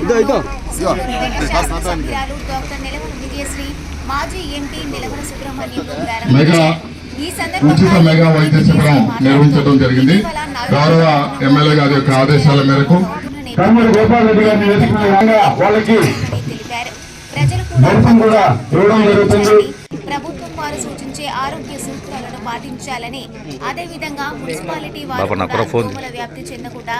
ఇదో ఇదో సభ్యురాలు డాక్టర్ నిలవల విజయశ్రీ మాజీ ఎంపీ నిలవల ఉచిత మెగా వైద్య శిబిరం నిర్వహించడం జరిగింది గౌరవ ఎమ్మెల్యే గారి యొక్క ఆదేశాల మేరకు కమ్మడి గోపాల్ రెడ్డి గారిని విధంగా వాళ్ళకి. ప్రభుత్వం వారు సూచించే ఆరోగ్య పాటించాలని అదే విధంగా మున్సిపాలిటీ వారు దోమల వ్యాప్తి చెందకుండా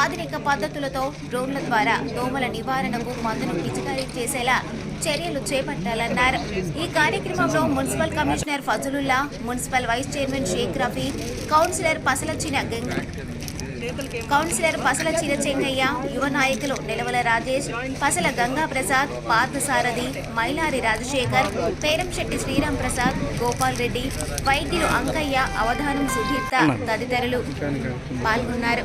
ఆధునిక పద్ధతులతో డ్రోన్ల ద్వారా దోమల నివారణకు మందును పిచికారీ చేసేలా చర్యలు చేపట్టాలన్నారు. ఈ కార్యక్రమంలో municipal commissioner Fazalullah municipal vice chairman Sheikh Rafi councillor పసలచిన Ganga councillor Pasala చిరచెంగయ్య యువ నాయకులు నిలవల రాజేష్ పసల గంగా ప్రసాద్ పార్థసారథి మైలారి రాజశేఖర్ పేరంశెట్టి శ్రీరామ్ ప్రసాద్ గోపాల్ రెడ్డి వైద్యులు అంకయ్య అవధానం సుధీర్త తదితరులు పాల్గొన్నారు.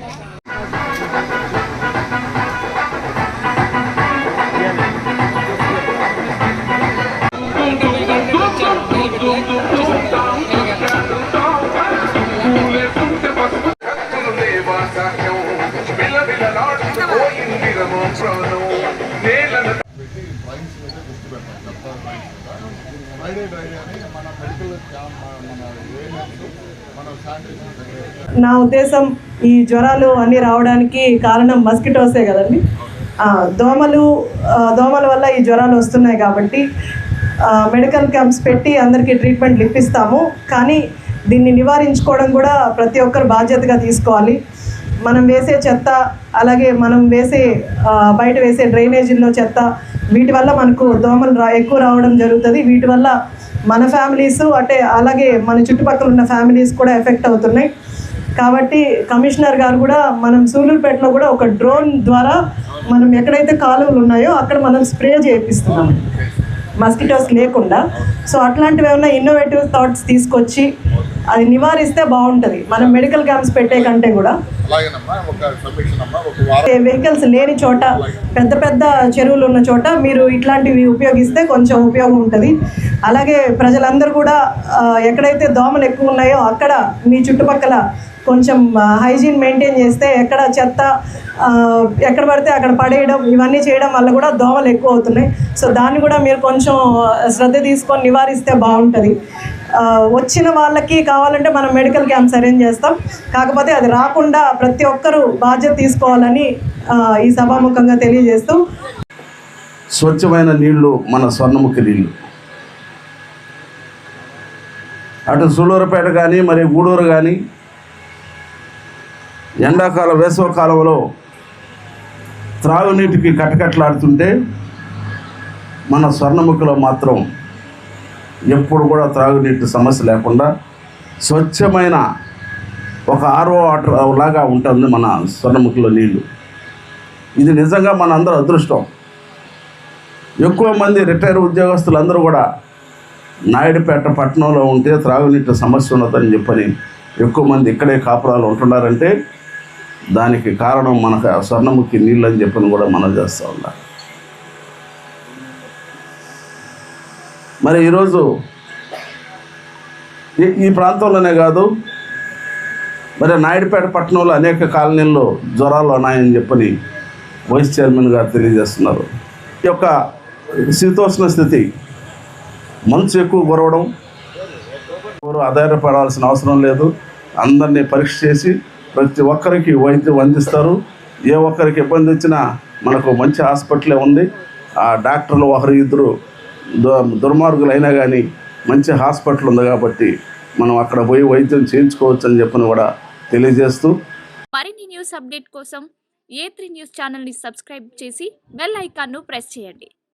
ఫ్రైడే డ్రైవ్ అని మన మెడికల్ మన మన శానిటేషన్ నా ఉద్దేశం ఈ జ్వరాలు అన్నీ రావడానికి కారణం మస్కిటోసే కదండి. దోమలు దోమల వల్ల ఈ జ్వరాలు వస్తున్నాయి కాబట్టి మెడికల్ క్యాంప్స్ పెట్టి అందరికీ ట్రీట్మెంట్లు ఇప్పిస్తాము కానీ దీన్ని నివారించుకోవడం కూడా ప్రతి ఒక్కరు బాధ్యతగా తీసుకోవాలి. మనం వేసే చెత్త అలాగే మనం వేసే బయట వేసే డ్రైనేజీల్లో చెత్త వీటి వల్ల మనకు దోమలు రా ఎక్కువ రావడం జరుగుతుంది. వీటి వల్ల మన ఫ్యామిలీస్ అంటే అలాగే మన చుట్టుపక్కల ఉన్న ఫ్యామిలీస్ కూడా ఎఫెక్ట్ అవుతున్నాయి. కాబట్టి కమిషనర్ గారు కూడా మనం సూలూరుపేటలో కూడా ఒక డ్రోన్ ద్వారా మనం ఎక్కడైతే కాలువలు ఉన్నాయో అక్కడ మనం స్ప్రే చేయిస్తున్నాం మస్కిటోస్ లేకుండా. సో అట్లాంటివి ఏమైనా ఇన్నోవేటివ్ థాట్స్ తీసుకొచ్చి అది నివారిస్తే బాగుంటుంది. మనం మెడికల్ క్యాంప్స్ పెట్టే కంటే కూడా. వెహికల్స్ లేని చోట పెద్ద పెద్ద చెరువులు ఉన్న చోట మీరు ఇట్లాంటివి ఉపయోగిస్తే కొంచెం ఉపయోగం ఉంటుంది. అలాగే ప్రజలందరూ కూడా ఎక్కడైతే దోమలు ఎక్కువ ఉన్నాయో అక్కడ మీ చుట్టుపక్కల కొంచెం హైజీన్ మెయింటైన్ చేస్తే ఎక్కడ చెత్త ఎక్కడ పడితే అక్కడ పడేయడం ఇవన్నీ చేయడం వల్ల కూడా దోమలు ఎక్కువ అవుతున్నాయి. సో దాన్ని కూడా మీరు కొంచెం శ్రద్ధ తీసుకొని నివారిస్తే బాగుంటుంది. వచ్చిన వాళ్ళకి కావాలంటే మనం మెడికల్ క్యాంప్స్ అరేంజ్ చేస్తాం. కాకపోతే అది రాకుండా ప్రతి ఒక్కరూ బాధ్యత తీసుకోవాలని ఈ సభాముఖంగా తెలియజేస్తూ. స్వచ్ఛమైన నీళ్ళు మన స్వర్ణముఖి నీళ్ళు. అటు సూలూరుపేట కానీ మరి గూడూరు కానీ ఎండాకాలం వేసవ కాలంలో త్రాగునీటికి కటకట్లాడుతుంటే మన స్వర్ణముఖిలో మాత్రం ఎప్పుడు కూడా త్రాగునీటి సమస్య లేకుండా స్వచ్ఛమైన ఒక ఆర్ఓ వాటర్ లాగా ఉంటుంది మన స్వర్ణముఖిలో నీళ్ళు. ఇది నిజంగా మన అందరూ అదృష్టం. ఎక్కువ మంది రిటైర్ ఉద్యోగస్తులు అందరూ కూడా నాయుడుపేట పట్టణంలో ఉంటే త్రాగునీటి సమస్య ఉన్నదని చెప్పని ఎక్కువ మంది ఇక్కడే కాపురాలు ఉంటున్నారంటే దానికి కారణం మనకు స్వర్ణముఖి నీళ్ళు అని చెప్పని కూడా మనం చేస్తూ ఉండాలి. మరి ఈరోజు ఈ ఈ ప్రాంతంలోనే కాదు మరి నాయుడుపేట పట్టణంలో అనేక కాలనీల్లో జ్వరాలు ఉన్నాయని చెప్పని వైస్ చైర్మన్ గారు తెలియజేస్తున్నారు. ఈ యొక్క శీతోష్ణ స్థితి మంచు ఎక్కువ కురవడం ఎవరు ఆధారపడాల్సిన అవసరం లేదు. అందరినీ పరీక్ష చేసి ప్రతి ఒక్కరికి వైద్యం అందిస్తారు. ఏ ఒక్కరికి ఇబ్బంది వచ్చినా మనకు మంచి హాస్పిటలే ఉంది. ఆ డాక్టర్లు ఒకరు ఇద్దరు దుర్మార్గులైనా కానీ మంచి హాస్పిటల్ ఉంది కాబట్టి మనం అక్కడ పోయి వైద్యం చేయించుకోవచ్చు అని చెప్పని కూడా తెలియజేస్తూ మరిన్ని న్యూస్ అప్డేట్ కోసం ఏ త్రీ న్యూస్ ఛానల్ని సబ్స్క్రైబ్ చేసి బెల్ ఐకాన్ను ప్రెస్ చేయండి.